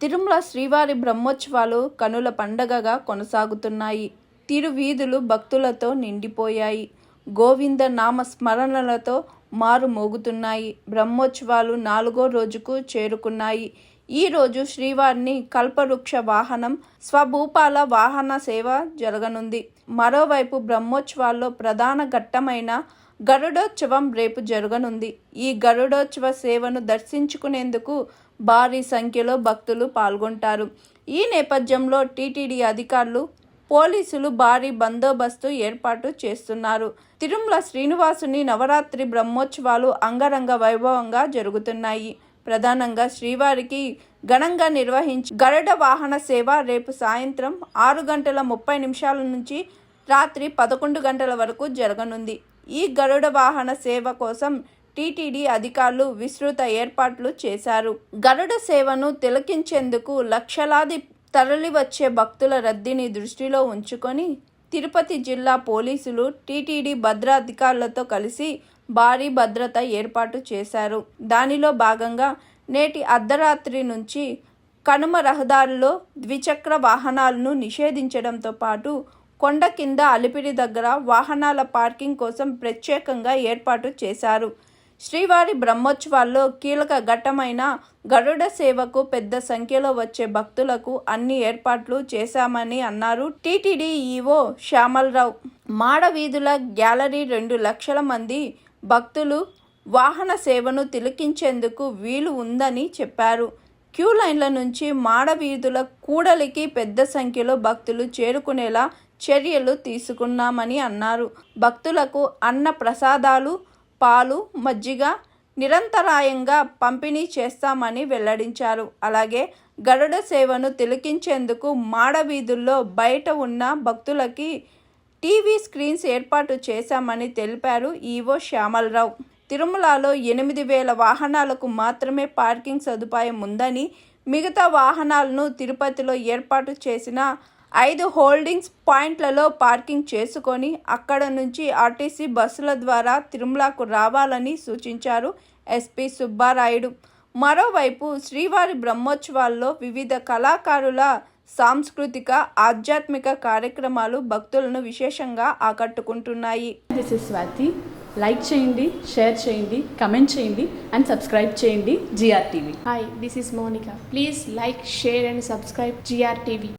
తిరుమల శ్రీవారి బ్రహ్మోత్సవాలు కనుల పండగగా కొనసాగుతున్నాయి. తిరువీధులు భక్తులతో నిండిపోయాయి. గోవింద నామ స్మరణలతో మారు మోగుతున్నాయి. బ్రహ్మోత్సవాలు నాలుగో రోజుకు చేరుకున్నాయి. ఈ రోజు శ్రీవారిని కల్పవృక్ష వాహనం స్వభూపాల వాహన సేవ జరగనుంది. మరోవైపు బ్రహ్మోత్సవాల్లో ప్రధాన ఘట్టమైన గరుడోత్సవం రేపు జరగనుంది. ఈ గరుడోత్సవ సేవను దర్శించుకునేందుకు భారీ సంఖ్యలో భక్తులు పాల్గొంటారు. ఈ నేపథ్యంలో టీటీడీ అధికారులు పోలీసులు భారీ బందోబస్తు ఏర్పాటు చేస్తున్నారు. తిరుమల శ్రీనివాసుని నవరాత్రి బ్రహ్మోత్సవాలు అంగరంగ వైభవంగా జరుగుతున్నాయి. ప్రధానంగా శ్రీవారికి ఘనంగా నిర్వహించి గరుడ వాహన సేవ రేపు సాయంత్రం ఆరు గంటల ముప్పై నిమిషాల నుంచి రాత్రి పదకొండు గంటల వరకు జరగనుంది. ఈ గరుడ వాహన సేవ కోసం టీటీడీ అధికారులు విస్తృత ఏర్పాట్లు చేశారు. గరుడ సేవను తిలకించేందుకు లక్షలాది తరలివచ్చే భక్తుల రద్దీని దృష్టిలో ఉంచుకొని తిరుపతి జిల్లా పోలీసులు టీటీడీ భద్రాధికారులతో కలిసి భారీ భద్రత ఏర్పాటు చేశారు. దానిలో భాగంగా నేటి అర్ధరాత్రి నుంచి కనుమ రహదారిలో ద్విచక్ర వాహనాలను నిషేధించడంతో పాటు కొండ కింద అలిపిరి దగ్గర వాహనాల పార్కింగ్ కోసం ప్రత్యేకంగా ఏర్పాటు చేశారు. శ్రీవారి బ్రహ్మోత్సవాల్లో కీలక ఘట్టమైన గరుడ సేవకు పెద్ద సంఖ్యలో వచ్చే భక్తులకు అన్ని ఏర్పాట్లు చేశామని అన్నారు టీటీడీ ఈవో శ్యామలరావు. మాడ వీధుల గ్యాలరీ రెండు లక్షల మంది భక్తులు వాహన సేవను తిలకించేందుకు వీలు ఉందని చెప్పారు. క్యూ లైన్ల నుంచి మాడ వీధుల కూడలికి పెద్ద సంఖ్యలో భక్తులు చేరుకునేలా చర్యలు తీసుకున్నామని అన్నారు. భక్తులకు అన్న ప్రసాదాలు పాలు మజ్జిగ నిరంతరాయంగా పంపిణీ చేస్తామని వెల్లడించారు. అలాగే గరుడ సేవను తిలకించేందుకు మాడవీధుల్లో బయట ఉన్న భక్తులకి టీవీ స్క్రీన్స్ ఏర్పాటు చేశామని తెలిపారు ఈవో శ్యామలరావు. తిరుమలలో ఎనిమిది వేల వాహనాలకు మాత్రమే పార్కింగ్ సదుపాయం ఉందని మిగతా వాహనాలను తిరుపతిలో ఏర్పాటు చేసిన ఐదు హోల్డింగ్స్ పాయింట్లలో పార్కింగ్ చేసుకొని అక్కడ నుంచి ఆర్టీసీ బస్సుల ద్వారా తిరుమలకు రావాలని సూచించారు ఎస్పీ సుబ్బారాయుడు మరోవైపు శ్రీవారి బ్రహ్మోత్సవాల్లో వివిధ కళాకారుల సాంస్కృతిక ఆధ్యాత్మిక కార్యక్రమాలు భక్తులను విశేషంగా ఆకట్టుకుంటున్నాయి దిస్ ఇస్ స్వాతి లైక్ చేయండి షేర్ చేయండి కమెంట్ చేయండి అండ్ సబ్స్క్రైబ్ చేయండి GR TV Hi, this is Monica. Please like, share, and subscribe GRTV.